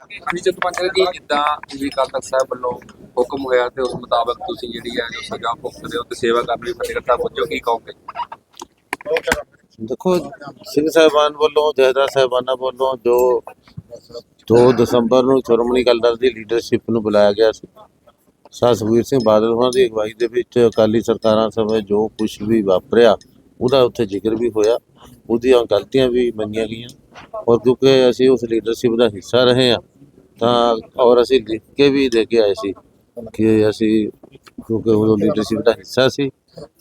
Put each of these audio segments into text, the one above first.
ਹਾਂਜੀ ਚਤੁਪੰਚਰ ਜੀ ਜਿੱਦਾਂ ਜੀ ਕੱਲ ਤੱਕ ਸਾਹਿਬ ਵੱਲੋਂ ਹੁਕਮ ਹੋਇਆ ਤੇ ਉਸ ਮੁਤਾਬਕ ਤੁਸੀਂ ਜਿਹੜੀ ਹੈ ਜੋ ਸਜ਼ਾ ਭੁਗਤਦੇ ਹੋ ਤੇ ਸੇਵਾ ਕਰਨ ਲਈ ਫਤਿਹਗੜ੍ਹ ਸਾਹਿਬ ਕੀ ਕਹੋਗੇ? ਦੇਖੋ, ਸਿੰਘ ਸਾਹਿਬਾਨ ਵੱਲੋਂ ਜਹਦਾ ਸਾਹਿਬਾਨਾਂ ਵੱਲੋਂ ਜੋ 2 ਦਸੰਬਰ ਨੂੰ ਸ਼੍ਰੋਮਣੀ ਅਕਾਲੀ ਦਲ ਦੀ ਲੀਡਰਸ਼ਿਪ ਨੂੰ ਬੁਲਾਇਆ ਗਿਆ ਸੀ ਸਾ ਸੁਖਬੀਰ ਸਿੰਘ ਬਾਦਲ ਹੋਣਾ ਦੀ ਅਗਵਾਈ ਦੇ ਵਿੱਚ ਅਕਾਲੀ ਸਰਕਾਰਾਂ ਸਮੇਂ ਜੋ ਕੁਝ ਵੀ ਵਾਪਰਿਆ, ਉਹਦਾ ਉੱਥੇ ਜ਼ਿਕਰ ਵੀ ਹੋਇਆ, ਉਹਦੀਆਂ ਗਲਤੀਆਂ ਵੀ ਮੰਨੀਆਂ ਗਈਆਂ, ਔਰ ਕਿਉਂਕਿ ਅਸੀਂ ਉਸ ਲੀਡਰਸ਼ਿਪ ਦਾ ਹਿੱਸਾ ਰਹੇ ਹਾਂ ਤਾਂ ਔਰ ਅਸੀਂ ਲਿਖ ਕੇ ਵੀ ਦੇ ਕੇ ਆਏ ਸੀ ਕਿ ਅਸੀਂ ਕਿਉਂਕਿ ਉਹ ਲੀਡਰਸ਼ਿਪ ਦਾ ਹਿੱਸਾ ਸੀ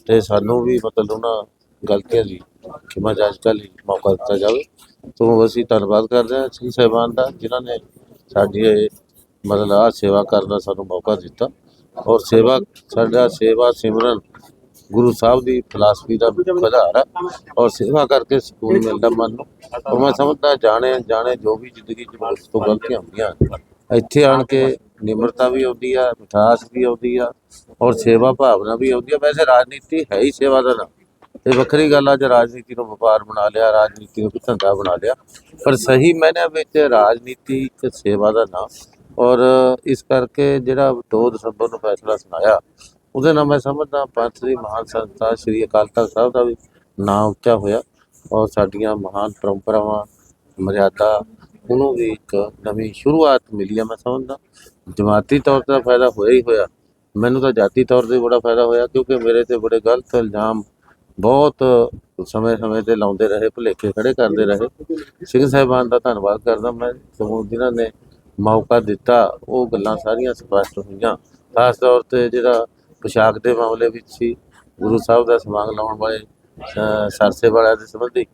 ਤੇ ਸਾਨੂੰ ਵੀ ਮਤਲਬ ਉਹਨਾਂ ਗਲਤੀਆਂ ਲਈ ਖਿਮਾ ਜਾਚਕਾ ਲਈ ਮੌਕਾ ਦਿੱਤਾ ਜਾਵੇ। ਤੋਂ ਅਸੀਂ ਧੰਨਵਾਦ ਕਰਦੇ ਹਾਂ ਸਿੰਘ ਸਾਹਿਬਾਨ ਦਾ ਜਿਨ੍ਹਾਂ ਨੇ ਸਾਡੀ ਇਹ ਮਤਲਬ ਆਹ ਸੇਵਾ ਕਰਨ ਦਾ ਸਾਨੂੰ ਮੌਕਾ ਦਿੱਤਾ। ਔਰ ਸੇਵਾ ਸਾਡਾ ਸੇਵਾ ਸਿਮਰਨ ਗੁਰੂ ਸਾਹਿਬ ਦੀ ਫਿਲਾਸਫੀ ਦਾ ਆਧਾਰ ਹੈ ਔਰ ਸੇਵਾ ਕਰਕੇ ਸਕੂਨ ਮਿਲਦਾ ਮਨ ਨੂੰ। ਔਰ ਮੈਂ ਸਮਝਦਾ ਜਾਣੇ ਜਾਣੇ ਜੋ ਵੀ ਜ਼ਿੰਦਗੀ 'ਚ ਬਹੁਤ ਤੋਂ ਗਲਤੀਆਂ ਹੁੰਦੀਆਂ ਇੱਥੇ ਆਣ ਕੇ ਨਿਮਰਤਾ ਵੀ ਆਉਂਦੀ ਆ, ਮਿਠਾਸ ਵੀ ਆਉਂਦੀ ਆ ਔਰ ਸੇਵਾ ਭਾਵਨਾ ਵੀ ਆਉਂਦੀ ਆ। ਵੈਸੇ ਰਾਜਨੀਤੀ ਹੈ ਹੀ ਸੇਵਾ ਦਾ ਨਾਮ। ਤੇ ਵੱਖਰੀ ਗੱਲ ਆ, ਜੇ ਰਾਜਨੀਤੀ ਨੂੰ ਵਪਾਰ ਬਣਾ ਲਿਆ, ਰਾਜਨੀਤੀ ਨੂੰ ਕੋਈ ਧੰਦਾ ਬਣਾ ਲਿਆ, ਪਰ ਸਹੀ ਮਾਇਨੇ ਵਿੱਚ ਰਾਜਨੀਤੀ ਇੱਕ ਸੇਵਾ ਦਾ ਨਾਮ ਔਰ ਇਸ ਕਰਕੇ ਜਿਹੜਾ 2 ਦਸੰਬਰ ਨੂੰ ਫੈਸਲਾ ਸੁਣਾਇਆ ਉਹਦੇ ਨਾਲ ਮੈਂ ਸਮਝਦਾ ਪੰਥ ਦੀ ਮਹਾਨ ਸੰਸਥਾ ਸ੍ਰੀ ਅਕਾਲ ਤਖਤ ਸਾਹਿਬ ਦਾ ਵੀ ਨਾਂ ਉੱਚਾ ਹੋਇਆ ਔਰ ਸਾਡੀਆਂ ਮਹਾਨ ਪਰੰਪਰਾਵਾਂ, ਮਰਿਆਦਾ, ਉਹਨੂੰ ਵੀ ਇੱਕ ਨਵੀਂ ਸ਼ੁਰੂਆਤ ਮਿਲੀ ਆ ਮੈਂ ਸਮਝਦਾ। ਜਮਾਤੀ ਤੌਰ ਤੇ ਫਾਇਦਾ ਹੋਇਆ ਹੀ ਹੋਇਆ। ਮੈਨੂੰ ਤਾਂ ਜਾਤੀ ਤੌਰ ਤੇ ਬੜਾ ਫਾਇਦਾ ਹੋਇਆ ਕਿਉਂਕਿ ਮੇਰੇ ਤੇ ਬੜੇ ਗਲਤ ਇਲਜ਼ਾਮ ਬਹੁਤ ਸਮੇਂ-ਸਮੇਂ ਤੇ ਲਾਉਂਦੇ ਰਹੇ, ਭੁਲੇਖੇ ਖੜੇ ਕਰਦੇ ਰਹੇ। ਸਿੰਘ ਸਾਹਿਬਾਨ ਦਾ ਧੰਨਵਾਦ ਕਰਦਾ ਮੈਂ ਸਮੂਹ ਜਿਨ੍ਹਾਂ ਨੇ ਮੌਕਾ ਦਿੱਤਾ, ਉਹ ਗੱਲਾਂ ਸਾਰੀਆਂ ਸਪਸ਼ਟ ਹੋਈਆਂ। ਖਾਸ ਤੌਰ ਤੇ ਜਿਹੜਾ ਪੋਸ਼ਾਕ ਦੇ ਮਾਮਲੇ ਵਿੱਚ ਸੀ ਗੁਰੂ ਸਾਹਿਬ ਦਾ ਸਮਾਗ ਲਾਉਣ ਵਾਲੇ ਸਰਸੇ ਵਾਲਿਆਂ ਦੇ ਸੰਬੰਧੀ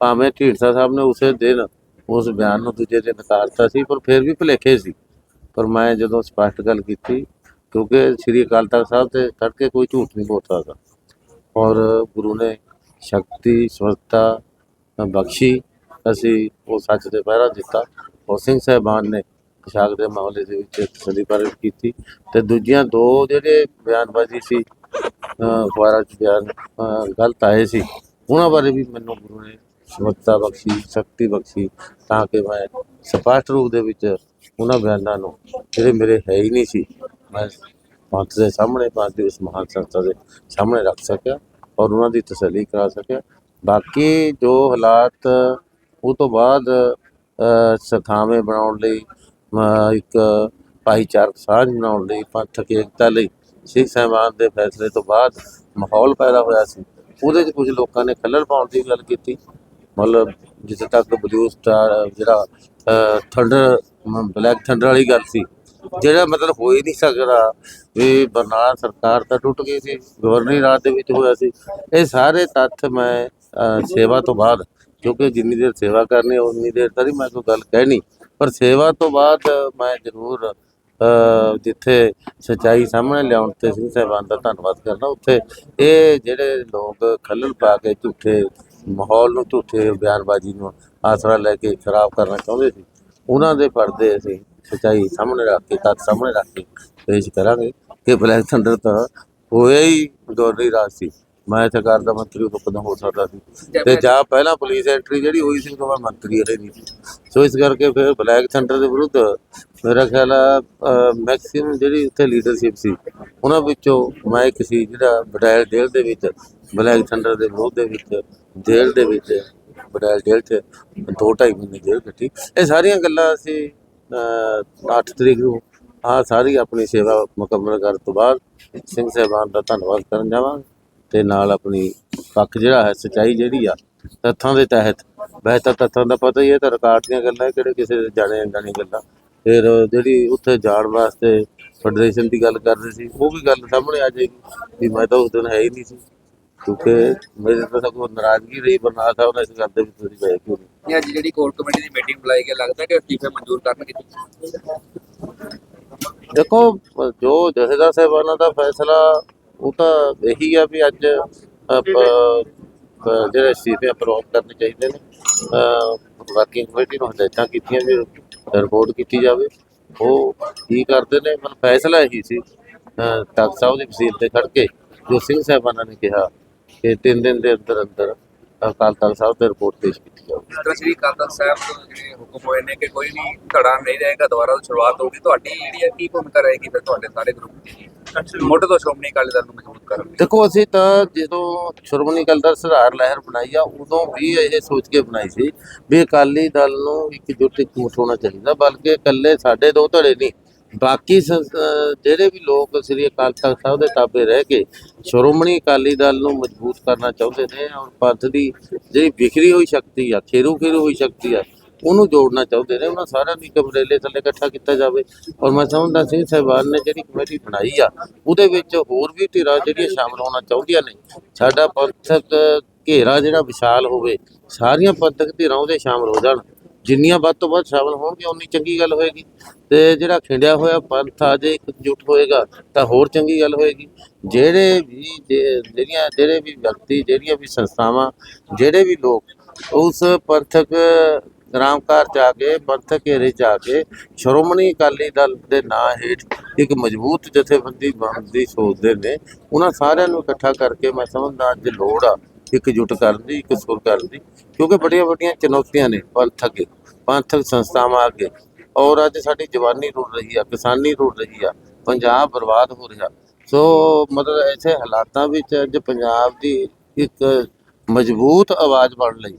ਭਾਵੇਂ ਢੀਂਡਸਾ ਸਾਹਿਬ ਨੇ ਉਸੇ ਦਿਨ ਉਸ ਬਿਆਨ ਨੂੰ ਦੂਜੇ ਦਿਨ ਨਕਾਰਤਾ ਸੀ, ਪਰ ਫਿਰ ਵੀ ਭੁਲੇਖੇ ਸੀ। ਪਰ ਮੈਂ ਜਦੋਂ ਸਪਸ਼ਟ ਗੱਲ ਕੀਤੀ, ਕਿਉਂਕਿ ਸ੍ਰੀ ਅਕਾਲ ਤਖਤ ਸਾਹਿਬ ਤੇ ਖੜ ਕੋਈ ਝੂਠ ਨਹੀਂ ਬੋਲ ਸਕਦਾ। ਔਰ ਗੁਰੂ ਨੇ ਸ਼ਕਤੀ, ਸਮਰੱਥਾ, ਬਖਸ਼ੀ, ਅਸੀਂ ਉਹ ਸੱਚ ਦੇ ਪਹਿਰਾ ਦਿੱਤਾ। ਔਰ ਸਿੰਘ ਸਾਹਿਬਾਨ ਨੇ ਪੋਸ਼ਾਕ ਦੇ ਮਾਮਲੇ ਦੇ ਵਿੱਚ ਤਸੱਲੀ ਪ੍ਰਗਟ ਕੀਤੀ ਤੇ ਦੂਜੀਆਂ ਦੋ ਜਿਹੜੇ ਬਿਆਨਬਾਜ਼ੀ ਸੀ ਅਖਬਾਰਾਂ 'ਚ ਬਿਆਨ ਗਲਤ ਆਏ ਸੀ ਉਹਨਾਂ ਬਾਰੇ ਵੀ ਮੈਨੂੰ ਗੁਰੂ ਨੇ ਸਮਰੱਥਾ ਬਖਸ਼ੀ ਸ਼ਕਤੀ ਬਖਸ਼ੀ ਤਾਂ ਕਿ ਮੈਂ ਸਪਸ਼ਟ ਰੂਪ ਦੇ ਵਿੱਚ ਉਹਨਾਂ ਬਿਆਨਾਂ ਨੂੰ ਜਿਹੜੇ ਮੇਰੇ ਹੈ ਹੀ ਨਹੀਂ ਸੀ ਮੈਂ ਪੰਥ ਦੇ ਸਾਹਮਣੇ ਪੰਥ ਦੀ ਉਸ ਮਹਾਨ ਸੰਸਥਾ ਦੇ ਸਾਹਮਣੇ ਰੱਖ ਸਕਿਆ ਔਰ ਉਹਨਾਂ ਦੀ ਤਸੱਲੀ ਕਰਾ ਸਕਿਆ। ਬਾਕੀ ਜੋ ਹਾਲਾਤ ਉਹ ਤੋਂ ਬਾਅਦ ਅ, ਸਥਾਵੇਂ ਬਣਾਉਣ ਲਈ ਇੱਕ ਭਾਈਚਾਰਕ ਸਾਂਝ ਬਣਾਉਣ ਲਈ ਪੰਥਕ ਏਕਤਾ ਲਈ, ਸਿੱਖ ਸਾਹਿਬਾਨ ਦੇ ਫੈਸਲੇ ਤੋਂ ਬਾਅਦ ਮਾਹੌਲ ਪੈਦਾ ਹੋਇਆ ਸੀ। ਉਹਦੇ 'ਚ ਕੁਝ ਲੋਕਾਂ ਨੇ ਖੱਲਲ ਪਾਉਣ ਦੀ ਗੱਲ ਕੀਤੀ। ਮਤਲਬ ਜਿੱਥੇ ਤੱਕ ਬਲੂ ਸਟਾਰ ਜਿਹੜਾ ਥੰਡਰ ਬਲੈਕ ਥੰਡਰ ਵਾਲੀ ਗੱਲ ਸੀ, ਜਿਹੜਾ ਮਤਲਬ ਹੋ ਹੀ ਨਹੀਂ ਸਕਦਾ ਵੀ ਬਰਨਾਲਾ ਸਰਕਾਰ ਤਾਂ ਟੁੱਟ ਗਈ ਸੀ ਗਵਰਨਰੀ ਰਾਜ ਦੇ ਵਿੱਚ ਹੋਇਆ ਸੀ। ਇਹ ਸਾਰੇ ਤੱਥ ਮੈਂ ਸੇਵਾ ਤੋਂ ਬਾਅਦ, ਕਿਉਂਕਿ ਜਿੰਨੀ ਦੇਰ ਸੇਵਾ ਕਰਨੀ ਉਨੀ ਦੇਰ ਤਾਂ ਨਹੀਂ ਮੈਂ ਕੋਈ ਗੱਲ ਕਹਿਣੀ। ਪਰ ਸੇਵਾ ਤੋਂ ਬਾਅਦ ਮੈਂ ਜ਼ਰੂਰ ਜਿੱਥੇ ਸਚਾਈ ਸਾਹਮਣੇ ਲਿਆਉਣ ਤੇ ਸਿੰਘ ਸਾਹਿਬਾਨ ਦਾ ਧੰਨਵਾਦ ਕਰਨਾ ਉੱਥੇ ਇਹ ਜਿਹੜੇ ਲੋਕ ਖੱਲਲ ਪਾ ਕੇ ਝੂਠੇ ਮਾਹੌਲ ਨੂੰ, ਝੂਠੇ ਬਿਆਨਬਾਜ਼ੀ ਨੂੰ ਆਸਰਾ ਲੈ ਕੇ ਖਰਾਬ ਕਰਨਾ ਚਾਹੁੰਦੇ ਸੀ, ਉਹਨਾਂ ਦੇ ਪਰਦੇ ਅਸੀਂ ਸਚਾਈ ਸਾਹਮਣੇ ਰੱਖ ਕੇ, ਤੱਥ ਸਾਹਮਣੇ ਰੱਖ ਕੇ ਪੇਸ਼ ਕਰਾਂਗੇ ਕਿ ਬਲੈਕ ਥੰਡਰ ਤਾਂ ਹੋਇਆ ਹੀ ਗੌਰਨੀ ਰਾਜ ਸੀ। ਮੈਂ ਸਰਕਾਰ ਦਾ ਮੰਤਰੀ ਉਦੋਂ ਕਦੋਂ ਹੋ ਸਕਦਾ ਸੀ। ਤੇ ਜਾਂ ਪਹਿਲਾਂ ਪੁਲਿਸ ਐਂਟਰੀ ਜਿਹੜੀ ਹੋਈ ਸੀ ਉਦੋਂ ਮੈਂ ਮੰਤਰੀ ਰਹੇ ਨਹੀਂ ਸੀ। ਸੋ ਇਸ ਕਰਕੇ ਫਿਰ ਬਲੈਕ ਥੰਡਰ ਦੇ ਵਿਰੁੱਧ ਮੇਰਾ ਖਿਆਲ ਆ ਮੈਕਸਿਮਮ ਜਿਹੜੀ ਉੱਥੇ ਲੀਡਰਸ਼ਿਪ ਸੀ ਉਹਨਾਂ ਵਿੱਚੋਂ ਮੈਂ ਇੱਕ ਸੀ ਜਿਹੜਾ ਬਟਾਇਲ ਜੇਲ੍ਹ ਦੇ ਵਿੱਚ ਬਲੈਕ ਥੰਡਰ ਦੇ ਵਿਰੋਧ ਦੇ ਵਿੱਚ ਜੇਲ੍ਹ ਦੇ ਵਿੱਚ ਬਟਾਇਲ ਜੇਲ੍ਹ 'ਚ ਦੋ ਢਾਈ ਮਹੀਨੇ ਜੇਲ੍ਹ ਕੱਟੀ। ਇਹ ਸਾਰੀਆਂ ਗੱਲਾਂ ਅਸੀਂ 8 ਤਰੀਕ ਨੂੰ ਆ ਸਾਰੀ ਆਪਣੀ ਸੇਵਾ ਮੁਕੰਮਲ ਕਰਨ ਤੋਂ ਬਾਅਦ ਸਿੰਘ ਸਾਹਿਬਾਨ ਦਾ ਧੰਨਵਾਦ ਕਰਨ ਜਾਵਾਂਗੇ। ਤੇ ਨਾਲ ਆਪਣੀ ਪੱਖ ਜਿਹੜਾ ਹੈ ਸਚਾਈ ਜਿਹੜੀ ਆ ਤੱਥਾਂ ਦੇ ਤਹਿਤ। ਵੈਸੇ ਤਾਂ ਤੱਥਾਂ ਦਾ ਪਤਾ ਹੀ ਹੈ ਤਾਂ ਰਿਕਾਰਡ ਦੀਆਂ ਗੱਲਾਂ ਕਿਹੜੇ ਕਿਸੇ ਦੇ ਜਾਣੇ ਜਾਣੀ ਗੱਲਾਂ। ਫਿਰ ਜਿਹੜੀ ਉੱਥੇ ਜਾਣ ਵਾਸਤੇ ਫੈਡਰੇਸ਼ਨ ਦੀ ਗੱਲ ਕਰਦੇ ਸੀ ਉਹ ਵੀ ਗੱਲ ਸਾਹਮਣੇ ਆ ਜਾਏਗੀ ਵੀ ਮੈਂ ਤਾਂ ਉਸ ਦਿਨ ਹੈ ਹੀ ਨਹੀਂ ਸੀ। ਕਿਉਂਕਿ ਮੇਰੇ ਤਾਂ ਸਗੋਂ ਨਾਰਾਜ਼ਗੀ ਰਹੀ ਬਰਨਾਲਾ ਸਾਹਿਬ ਨਾਲ ਇਸ ਗੱਲ ਦੇ ਵਿੱਚ ਤੁਸੀਂ ਗਏ ਕਿਉਂ ਨਹੀਂ। ਅੱਜ ਜਿਹੜੀ ਕੋਰ ਕਮੇਟੀ ਦੀ ਮੀਟਿੰਗ ਬੁਲਾਈ ਗਈ ਲੱਗਦਾ ਕਿ ਅਸਤੀਫੇ ਮਨਜ਼ੂਰ ਕਰਨਗੇ। ਦੇਖੋ ਜੋ ਜਥੇਦਾਰ ਸਾਹਿਬਾਨਾਂ ਦਾ ਫੈਸਲਾ ਉਹ ਤਾਂ ਇਹੀ ਆ ਵੀ ਅੱਜ ਜਿਹੜੇ ਅਸਤੀਫੇ ਅਪਰੋਵ ਕਰਨੇ ਚਾਹੀਦੇ ਨੇ ਵਰਕਿੰਗ ਕਮੇਟੀ ਨੂੰ ਹਦਾਇਤਾਂ ਕੀਤੀਆਂ ਵੀ ਰਿਪੋਰਟ ਕੀਤੀ ਜਾਵੇ। ਉਹ ਕੀ ਕਰਦੇ ਨੇ? ਮਨ ਫੈਸਲਾ ਇਹੀ ਸੀ ਤਖਤ ਸਾਹਿਬ ਦੀ ਵਸੀਲ ਤੇ ਖੜ ਕੇ ਜੋ ਸਿੰਘ ਸਾਹਿਬਾਨਾਂ ਨੇ ਕਿਹਾ ਕਿ ਤਿੰਨ ਦਿਨ ਦੇ ਅੰਦਰ ਅੰਦਰ ਅਕਾਲ ਤਖਤ ਸਾਹਿਬ ਤੇ ਰਿਪੋਰਟ ਪੇਸ਼ ਕੀਤੀ ਜਾਵੇ ਜਿਸ ਤਰ੍ਹਾਂ ਸ੍ਰੀ ਅਕਾਲ ਤਖਤ ਸਾਹਿਬ ਤੋਂ ਜਿਹੜੇ ਹੁਕਮ ਹੋਏ ਨੇ ਕਿ ਕੋਈ ਵੀ ਧੜਾ ਨਹੀਂ ਰਹੇਗਾ, ਦੁਬਾਰਾ ਸ਼ੁਰੂਆਤ ਹੋਊਗੀ, ਤੁਹਾਡੀ ਜਿਹੜੀ ਹੈ ਕੀ ਭੂਮਿਕਾ ਰਹੇਗੀ ਫਿਰ ਤੁਹਾਡੇ ਸਾਰੇ ਗਰੁੱਪ ਦੀ? ਮੁੱਢ ਤੋਂ ਸ਼੍ਰੋਮਣੀ ਅਕਾਲੀ ਦਲ ਨੂੰ ਮਜ਼ਬੂਤ ਕਰਨ ਲਈ। ਦੇਖੋ, ਅਸੀਂ ਤਾਂ ਜਦੋਂ ਸ਼੍ਰੋਮਣੀ ਅਕਾਲੀ ਦਲ ਸੁਧਾਰ ਲਹਿਰ ਬਣਾਈ ਆ, ਉਦੋਂ ਵੀ ਇਹ ਸੋਚ ਕੇ ਬਣਾਈ ਸੀ ਵੀ ਅਕਾਲੀ ਦਲ ਨੂੰ ਇਕਜੁੱਟ ਇਕਮੁੱਠ ਹੋਣਾ ਚਾਹੀਦਾ, ਬਲਕਿ ਇਕੱਲੇ ਸਾਡੇ ਦੋ ਧੜੇ ਨਹੀਂ, ਬਾਕੀ ਜਿਹੜੇ ਵੀ ਲੋਕ ਸ੍ਰੀ ਅਕਾਲ ਤਖਤ ਸਾਹਿਬ ਦੇ ਤਾਬੇ ਰਹਿ ਕੇ ਸ਼੍ਰੋਮਣੀ ਅਕਾਲੀ ਦਲ ਨੂੰ ਮਜ਼ਬੂਤ ਕਰਨਾ ਚਾਹੁੰਦੇ ਨੇ ਔਰ ਪੰਥ ਦੀ ਜਿਹੜੀ ਵਿਖਰੀ ਹੋਈ ਸ਼ਕਤੀ ਆ, ਖੇਰੂ ਖੇਰੂ ਹੋਈ ਸ਼ਕਤੀ ਆ ਉਹਨੂੰ ਜੋੜਨਾ ਚਾਹੁੰਦੇ ਨੇ, ਉਹਨਾਂ ਸਾਰਿਆਂ ਨੂੰ ਇੱਕ ਅਮਰੇਲੇ ਥੱਲੇ ਇਕੱਠਾ ਕੀਤਾ ਜਾਵੇ। ਔਰ ਮੈਂ ਸਮਝਦਾ ਸਿੰਘ ਸਾਹਿਬਾਨ ਨੇ ਜਿਹੜੀ ਕਮੇਟੀ ਬਣਾਈ ਆ, ਉਹਦੇ ਵਿੱਚ ਹੋਰ ਵੀ ਧਿਰਾਂ ਜਿਹੜੀਆਂ ਸ਼ਾਮਲ ਹੋਣਾ ਚਾਹੁੰਦੀਆਂ ਨੇ। ਸਾਡਾ ਪੰਥਕ ਘੇਰਾ ਜਿਹੜਾ ਵਿਸ਼ਾਲ ਹੋਵੇ, ਸਾਰੀਆਂ ਪੰਥਕ ਧਿਰਾਂ ਉਹਦੇ ਸ਼ਾਮਲ ਹੋ ਜਾਣ। ਜਿੰਨੀਆਂ ਵੱਧ ਤੋਂ ਵੱਧ ਸ਼ਾਮਲ ਹੋਣਗੀਆਂ, ਉਨੀ ਚੰਗੀ ਗੱਲ ਹੋਏਗੀ। ਤੇ ਜਿਹੜਾ ਖਿੰਡਿਆ ਹੋਇਆ ਪੰਥ ਆ, ਜੇ ਇਕਜੁੱਟ ਹੋਏਗਾ, ਤਾਂ ਹੋਰ ਚੰਗੀ ਗੱਲ ਹੋਏਗੀ। ਜਿਹੜੇ ਵੀ ਜਿਹੜੀਆਂ, ਜਿਹੜੇ ਵੀ ਵਿਅਕਤੀ, ਜਿਹੜੀਆਂ ਵੀ ਸੰਸਥਾਵਾਂ, ਜਿਹੜੇ ਵੀ ਲੋਕ, ਉਸ ਪੰਥਕ ਰਾਮਕਾਰ ਆ ਕੇ ਪੰਥਕ ਘੇਰੇ ਆ ਕੇ, ਸ਼੍ਰੋਮਣੀ ਅਕਾਲੀ ਦਲ ਦੇ ਨਾਂ ਹੇਠ ਇੱਕ ਮਜ਼ਬੂਤ ਜਥੇਬੰਦੀ ਬਣਨ ਦੀ ਸੋਚਦੇ ਨੇ। ਉਹਨਾਂ ਸਾਰਿਆਂ ਨੂੰ ਇਕੱਠਾ ਕਰਕੇ ਮੈਂ ਸਮਝਦਾ ਅੱਜ ਲੋੜ ਆ ਇਕਜੁੱਟ ਕਰਨ ਦੀ, ਇੱਕ ਸੁਰ ਕਰਨ ਦੀ, ਕਿਉਂਕਿ ਬੜੀਆਂ ਵੱਡੀਆਂ ਚੁਣੌਤੀਆਂ ਨੇ ਪੰਥ ਅੱਗੇ ਪੰਥਕ ਸੰਸਥਾਵਾਂ ਅੱਗੇ। ਔਰ ਅੱਜ ਸਾਡੀ ਜਵਾਨੀ ਰੁੜ ਰਹੀ ਆ, ਕਿਸਾਨੀ ਰੁੜ ਰਹੀ ਆ, ਪੰਜਾਬ ਬਰਬਾਦ ਹੋ ਰਿਹਾ। ਸੋ ਮਤਲਬ ਐਸੇ ਹਾਲਾਤਾਂ ਵਿੱਚ ਅੱਜ ਪੰਜਾਬ ਦੀ ਇੱਕ ਮਜ਼ਬੂਤ ਆਵਾਜ਼ ਬਣ ਲਈ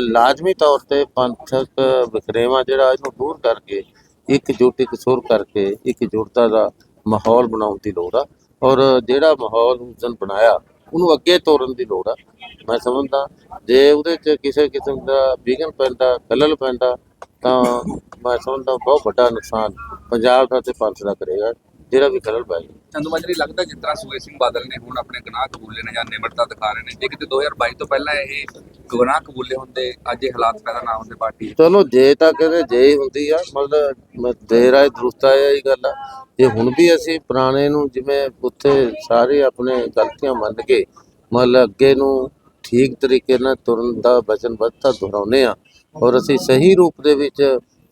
ਲਾਜ਼ਮੀ ਤੌਰ ਤੇ ਪੰਥਕ ਵਿਖਰੇਵਾ ਜਿਹੜਾ ਇਹਨੂੰ ਦੂਰ ਕਰਕੇ, ਇੱਕ ਇਕਜੁੱਟ ਇੱਕ ਸੁਰ ਕਰਕੇ, ਇੱਕ ਜੁੜਤਾ ਦਾ ਮਾਹੌਲ ਬਣਾਉਣ ਦੀ ਲੋੜ ਆ। ਔਰ ਜਿਹੜਾ ਮਾਹੌਲ ਉਸ ਦਿਨ ਬਣਾਇਆ, ਉਹਨੂੰ ਅੱਗੇ ਤੋਰਨ ਦੀ ਲੋੜ ਆ। ਮੈਂ ਸਮਝਦਾ, ਜੇ ਉਹਦੇ 'ਚ ਕਿਸੇ ਕਿਸਮ ਦਾ ਵਿਘਨ ਪੈਂਦਾ ਖਲਲ ਪੈਂਦਾ, ਤਾਂ ਮੈਂ ਸਮਝਦਾ ਬਹੁਤ ਵੱਡਾ ਨੁਕਸਾਨ ਪੰਜਾਬ ਦਾ ਤੇ ਪੰਥ ਦਾ ਕਰੇਗਾ। ਜਿਹੜਾ ਵੀ ਖਲਲ ਪੈ ਚੰਦੂ ਮਾਜਰੀ ਲੱਗਦਾ ਜਿਸ ਤਰ੍ਹਾਂ ਸੁਖੇ ਸਿੰਘ ਬਾਦਲ ਨੇ ਹੁਣ ਆਪਣੇ ਗੁਨਾਹ ਕਬੂਲੇ ਨੇ ਜਾਂ ਨਿਮਰਤਾ ਦਿਖਾ ਰਹੇ ਨੇ ਜੇ ਕਿਤੇ 2022 ਤੋਂ ਪਹਿਲਾਂ ਇਹ ਗੁਨਾਹ ਕਬੂਲੇ ਹੁੰਦੇ ਅੱਜ ਇਹ ਹਾਲਾਤ ਪੈਦਾ ਨਾ ਹੁੰਦੇ ਪਾਰਟੀ। ਚਲੋ ਜੇ ਤਾਂ ਕਹਿੰਦੇ ਜੇ ਹੀ ਹੁੰਦੀ ਆ ਮਤਲਬ ਦੇਰ ਆਏ ਦਰੁਸਤ ਆਏ ਇਹ ਗੱਲ ਆ ਜੇ ਹੁਣ ਵੀ ਅਸੀਂ ਪੁਰਾਣੇ ਨੂੰ ਜਿਵੇਂ ਉੱਥੇ ਸਾਰੇ ਆਪਣੇ ਗਲਤੀਆਂ ਮੰਨ ਕੇ ਮਤਲਬ ਅੱਗੇ ਨੂੰ ਠੀਕ ਤਰੀਕੇ ਨਾਲ ਤੁਰਨ ਦਾ ਵਚਨਬੱਧਤਾ ਦੁਹਰਾਉਂਦੇ ਆ ਔਰ ਅਸੀਂ ਸਹੀ ਰੂਪ ਦੇ ਵਿੱਚ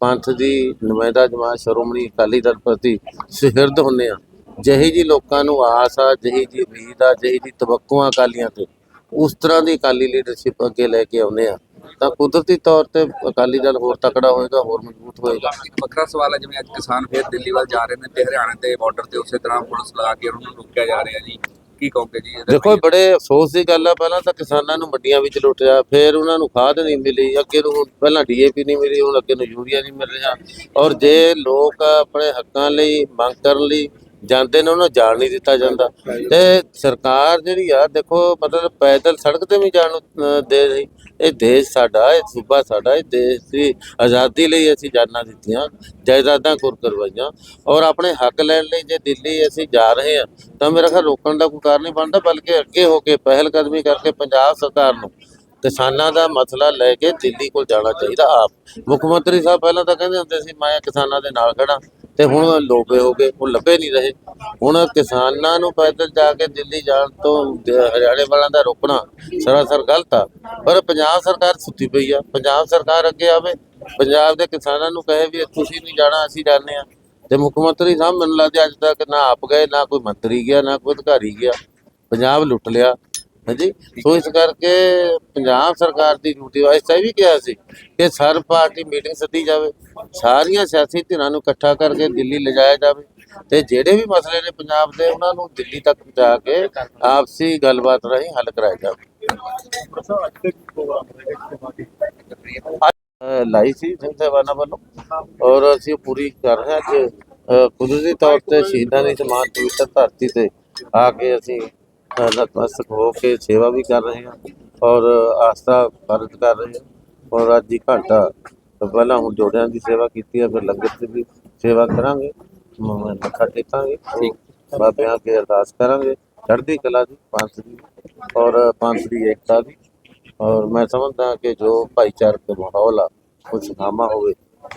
ਪੰਥ ਦੀ ਨੁਮਾਇੰਦਾ ਜਮਾਤ ਸ਼੍ਰੋਮਣੀ ਅਕਾਲੀ ਦਲ ਪ੍ਰਤੀ ਸੁਹਿਰਦ ਹੁੰਦੇ ਆ ਜਿਹੀ ਜੀ ਲੋਕਾਂ ਨੂੰ ਆਸ ਆ, ਜਿਹੀ ਜੀ ਉਮੀਦ ਆ, ਜਿਹੀ ਜੀ ਤਵੱਕੂਆਂ ਅਕਾਲੀਆਂ ਤੇ, ਉਸ ਤਰ੍ਹਾਂ ਦੀ ਅਕਾਲੀ ਲੀਡਰਸ਼ਿਪ ਅੱਗੇ ਲੈ ਕੇ ਆਉਂਦੇ ਆ ਤਾਂ ਕੁਦਰਤੀ ਤੌਰ ਤੇ ਅਕਾਲੀ ਦਲ ਹੋਰ ਤਕੜਾ ਹੋਏਗਾ, ਹੋਰ ਮਜ਼ਬੂਤ ਹੋਏਗਾ। ਵੱਖਰਾ ਸਵਾਲ ਹੈ, ਜਿਵੇਂ ਅੱਜ ਕਿਸਾਨ ਫੇਰ ਦਿੱਲੀ ਵੱਲ ਜਾ ਰਹੇ ਨੇ ਤੇ ਹਰਿਆਣਾ ਤੇ ਬਾਰਡਰ ਤੇ ਉਸੇ ਤਰ੍ਹਾਂ ਪੁਲਿਸ ਲਗਾ ਕੇ ਉਹਨਾਂ ਨੂੰ ਰੋਕਿਆ ਜਾ ਰਿਹਾ ਜੀ। ਕੀ ਕਹੋਗੇ ਜੀ ਇਹਦੇ ਦੇਖੋ ਇਹ ਬੜੇ ਅਫਸੋਸ ਦੀ ਗੱਲ ਆ ਪਹਿਲਾਂ ਤਾਂ ਕਿਸਾਨਾਂ ਨੂੰ ਮੰਡੀਆਂ ਵਿੱਚ ਲੁੱਟਿਆ ਫਿਰ ਉਹਨਾਂ ਨੂੰ ਖਾਦ ਨਹੀਂ ਮਿਲੀ ਅੱਗੇ ਨੂੰ ਹੁਣ ਪਹਿਲਾਂ ਡੀਏਪੀ ਨਹੀਂ ਮਿਲੀ ਹੁਣ ਅੱਗੇ ਨੂੰ ਯੂਰੀਆ ਨਹੀਂ ਮਿਲ ਰਿਹਾ ਔਰ ਜੇ ਲੋਕ ਆਪਣੇ ਹੱਕਾਂ ਲਈ ਮੰਗ ਕਰਨ ਲਈ ਜਾਂਦੇ ਨੇ, ਉਹਨਾਂ ਨੂੰ ਜਾਣ ਨਹੀਂ ਦਿੱਤਾ ਜਾਂਦਾ। ਤੇ ਸਰਕਾਰ ਜਿਹੜੀ ਆ, ਦੇਖੋ, ਮਤਲਬ ਪੈਦਲ ਸੜਕ ਤੇ ਵੀ ਜਾਣ ਨੂੰ ਦੇ ਰਹੀ। ਇਹ ਦੇਸ਼ ਸਾਡਾ, ਇਹ ਸੂਬਾ ਸਾਡਾ, ਇਹ ਦੇਸ਼ ਦੀ ਆਜ਼ਾਦੀ ਲਈ ਅਸੀਂ ਜਾਨਾਂ ਦਿੱਤੀਆਂ, ਜਾਇਦਾਦਾਂ ਕੁਰ ਕਰਵਾਈਆਂ ਔਰ ਆਪਣੇ ਹੱਕ ਲੈਣ ਲਈ ਜੇ ਦਿੱਲੀ ਅਸੀਂ ਜਾ ਰਹੇ ਹਾਂ, ਤਾਂ ਮੇਰਾ ਖਿਆਲ ਰੋਕਣ ਦਾ ਕੋਈ ਕਾਰਨ ਨਹੀਂ ਬਣਦਾ, ਬਲਕਿ ਅੱਗੇ ਹੋ ਕੇ ਪਹਿਲ ਕਦਮੀ ਕਰਕੇ ਪੰਜਾਬ ਸਰਕਾਰ ਨੂੰ ਕਿਸਾਨਾਂ ਦਾ ਮਸਲਾ ਲੈ ਕੇ ਦਿੱਲੀ ਕੋਲ ਜਾਣਾ ਚਾਹੀਦਾ। ਆਪ ਮੁੱਖ ਮੰਤਰੀ ਸਾਹਿਬ ਪਹਿਲਾਂ ਤਾਂ ਕਹਿੰਦੇ ਹੁੰਦੇ ਸੀ, ਮੈਂ ਕਿਸਾਨਾਂ ਦੇ ਨਾਲ ਖੜਾ ਤੇ ਹੁਣ ਲੋਬੇ ਹੋ ਗਏ, ਉਹ ਲੱਭੇ ਨਹੀਂ ਰਹੇ। ਹੁਣ ਕਿਸਾਨਾਂ ਨੂੰ ਪੈਦਲ ਜਾ ਕੇ ਦਿੱਲੀ ਜਾਣ ਤੋਂ ਹਰਿਆਣੇ ਵਾਲਿਆਂ ਦਾ ਰੋਕਣਾ ਸਰਾਸਰ ਗਲਤ ਆ। ਪਰ ਪੰਜਾਬ ਸਰਕਾਰ ਸੁੱਤੀ ਪਈ ਆ। ਪੰਜਾਬ ਸਰਕਾਰ ਅੱਗੇ ਆਵੇ, ਪੰਜਾਬ ਦੇ ਕਿਸਾਨਾਂ ਨੂੰ ਕਹੇ ਵੀ ਤੁਸੀਂ ਨਹੀਂ ਜਾਣਾ, ਅਸੀਂ ਜਾਂਦੇ ਆ ਤੇ ਮੁੱਖ ਮੰਤਰੀ ਸਾਹਿਬ, ਮੈਨੂੰ ਲੱਗਦਾ ਅੱਜ ਤੱਕ ਨਾ ਆਪ ਗਏ, ਨਾ ਕੋਈ ਮੰਤਰੀ ਗਿਆ, ਨਾ ਕੋਈ ਅਧਿਕਾਰੀ ਗਿਆ। ਪੰਜਾਬ ਲੁੱਟ ਲਿਆ। ਹਾਂਜੀ। ਸੋ ਇਸ ਕਰਕੇ ਪੰਜਾਬ ਸਰਕਾਰ ਦੀ ਡਿਊਟੀ ਵਾਸਤੇ ਇਹ ਵੀ ਕਿਹਾ ਸੀ ਕਿ ਸਰ ਪਾਰਟੀ ਮੀਟਿੰਗ ਸੱਦੀ ਜਾਵੇ ਸਾਰੀਆਂ ਸਿਆਸੀ ਧਿਰਾਂ ਨੂੰ ਇਕੱਠਾ ਕਰਕੇ ਦਿੱਲੀ ਲਿਜਾਇਆ ਜਾਵੇ ਤੇ ਜਿਹੜੇ ਵੀ ਮਸਲੇ ਨੇ ਪੰਜਾਬ ਦੇ ਉਹਨਾਂ ਨੂੰ ਦਿੱਲੀ ਤੱਕ ਪਹੁੰਚਾ ਕੇ ਆਪਸੀ ਗੱਲਬਾਤ ਰਾਹੀਂ ਹੱਲ ਕਰਾਇਆ ਜਾਵੇ। ਲਾਈ ਸੀ ਸਾਹਿਬਾਨਾਂ ਵੱਲੋਂ ਔਰ ਅਸੀਂ ਪੂਰੀ ਕਰ ਰਹੇ ਹਾਂ ਅੱਜ। ਕੁਦਰਤੀ ਤੌਰ ਤੇ ਸ਼ਹੀਦਾਂ ਦੀ ਸਮਾਨ ਪਵਿੱਤਰ ਧਰਤੀ ਤੇ ਆ ਕੇ ਅਸੀਂ ਨਤਮਸਤਕ ਹੋ ਕੇ ਸੇਵਾ ਵੀ ਕਰ ਰਹੇ ਹਾਂ ਔਰ ਆਸਥਾ ਪਾਰਿਤ ਕਰ ਰਹੇ ਹਾਂ। ਔਰ ਅੱਜ ਦੀ ਘੰਟਾ ਪਹਿਲਾਂ ਹੁਣ ਜੋੜਿਆਂ ਦੀ ਸੇਵਾ ਕੀਤੀ ਹੈ ਫਿਰ ਲੰਗਰ ਦੀ ਵੀ ਸੇਵਾ ਕਰਾਂਗੇ। ਮੱਥਾ ਟੇਕਾਂਗੇ। ਬਾਬਿਆਂ ਅੱਗੇ ਅਰਦਾਸ ਕਰਾਂਗੇ। ਚੜ੍ਹਦੀ ਕਲਾ ਦੀ ਪੰਥ ਦੀ। ਔਰ ਪੰਥ ਦੀ ਏਕਤਾ ਦੀ। ਔਰ ਮੈਂ ਸਮਝਦਾ ਕਿ ਜੋ ਭਾਈਚਾਰਕ ਮਾਹੌਲ ਆ ਉਹ ਸੁਖਾਵਾਂ ਹੋਵੇ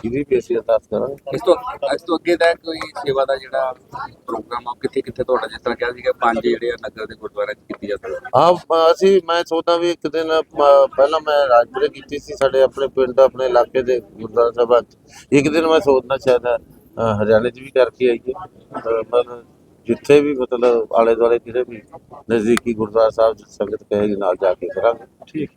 ਇਹਦੀ ਵੀ ਅਸੀਂ ਅਰਦਾਸ ਕਰਾਂਗੇ। ਇਸ ਤੋਂ ਇਸ ਤੋਂ ਅੱਗੇ ਦਾ ਕੋਈ ਸੇਵਾ ਦਾ ਜਿਹੜਾ ਪ੍ਰੋਗਰਾਮ ਆ ਕਿੱਥੇ ਕਿੱਥੇ ਤੁਹਾਡਾ ਜਿਸ ਤਰ੍ਹਾਂ ਕਿਹਾ ਸੀਗਾ ਪੰਜ ਜਿਹੜੇ ਆ ਨਗਰ ਦੇ ਗੁਰਦੁਆਰੇ ਚ ਕੀਤੀ ਜਾ ਸਕਦਾ ਹਾਂ। ਮ- ਅਸੀਂ ਮੈਂ ਸੋਚਦਾ ਵੀ ਇੱਕ ਦਿਨ ਪਹਿਲਾਂ ਮੈਂ ਰਾਜਪੁਰੇ ਕੀਤੀ ਸੀ ਸਾਡੇ ਆਪਣੇ ਪਿੰਡ ਆਪਣੇ ਇਲਾਕੇ ਦੇ ਗੁਰਦੁਆਰਾ ਸਾਹਿਬਾਂ 'ਚ। ਇੱਕ ਦਿਨ ਮੈਂ ਸੋਚਦਾ ਸ਼ਾਇਦ ਅ, ਹਰਿਆਣੇ 'ਚ ਵੀ ਕਰਕੇ ਆਈਏ। ਅ, ਪਰ ਜਿੱਥੇ ਵੀ ਮਤਲਬ ਆਲੇ ਦੁਆਲੇ ਜਿਹੜੇ ਵੀ ਨਜ਼ਦੀਕੀ ਗੁਰਦੁਆਰਾ ਸਾਹਿਬ ਸੰਗਤ ਕਹੇਗੀ ਨਾਲ ਜਾ ਕੇ ਕਰਾਂਗੇ। ਠੀਕ।